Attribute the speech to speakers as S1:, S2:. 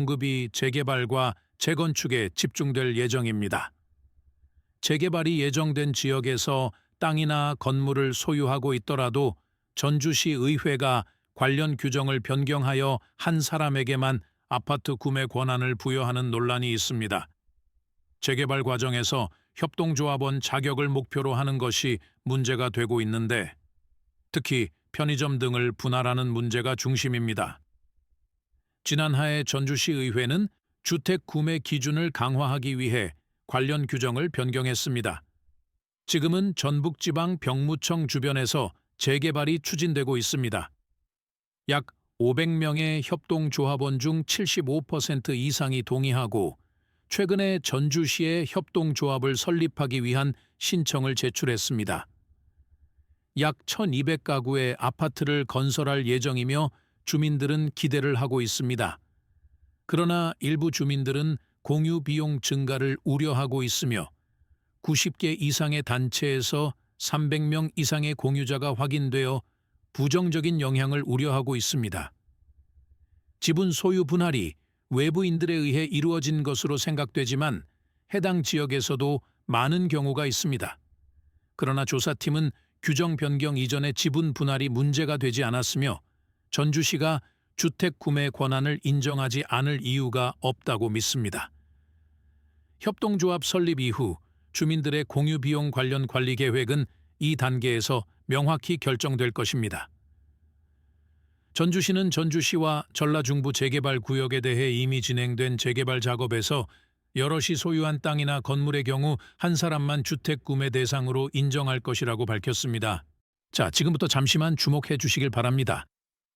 S1: 공급이 재개발과 재건축에 집중될 예정입니다. 재개발이 예정된 지역에서 땅이나 건물을 소유하고 있더라도 전주시 의회가 관련 규정을 변경하여 한 사람에게만 아파트 구매 권한을 부여하는 논란이 있습니다. 재개발 과정에서 협동조합원 자격을 목표로 하는 것이 문제가 되고 있는데 특히 편의점 등을 분할하는 문제가 중심입니다. 지난해 전주시 의회는 주택 구매 기준을 강화하기 위해 관련 규정을 변경했습니다. 지금은 전북지방 병무청 주변에서 재개발이 추진되고 있습니다. 약 500명의 협동조합원 중 75% 이상이 동의하고 최근에 전주시에 협동조합을 설립하기 위한 신청을 제출했습니다. 약 1200가구의 아파트를 건설할 예정이며 주민들은 기대를 하고 있습니다. 그러나 일부 주민들은 공유 비용 증가를 우려하고 있으며 90개 이상의 단체에서 300명 이상의 공유자가 확인되어 부정적인 영향을 우려하고 있습니다. 지분 소유 분할이 외부인들에 의해 이루어진 것으로 생각되지만 해당 지역에서도 많은 경우가 있습니다. 그러나 조사팀은 규정 변경 이전의 지분 분할이 문제가 되지 않았으며 전주시가 주택 구매 권한을 인정하지 않을 이유가 없다고 믿습니다. 협동조합 설립 이후 주민들의 공유 비용 관련 관리 계획은 이 단계에서 명확히 결정될 것입니다. 전주시는 전주시와 전라중부 재개발 구역에 대해 이미 진행된 재개발 작업에서 여럿이 소유한 땅이나 건물의 경우 한 사람만 주택 구매 대상으로 인정할 것이라고 밝혔습니다. 자, 지금부터 잠시만 주목해 주시길 바랍니다.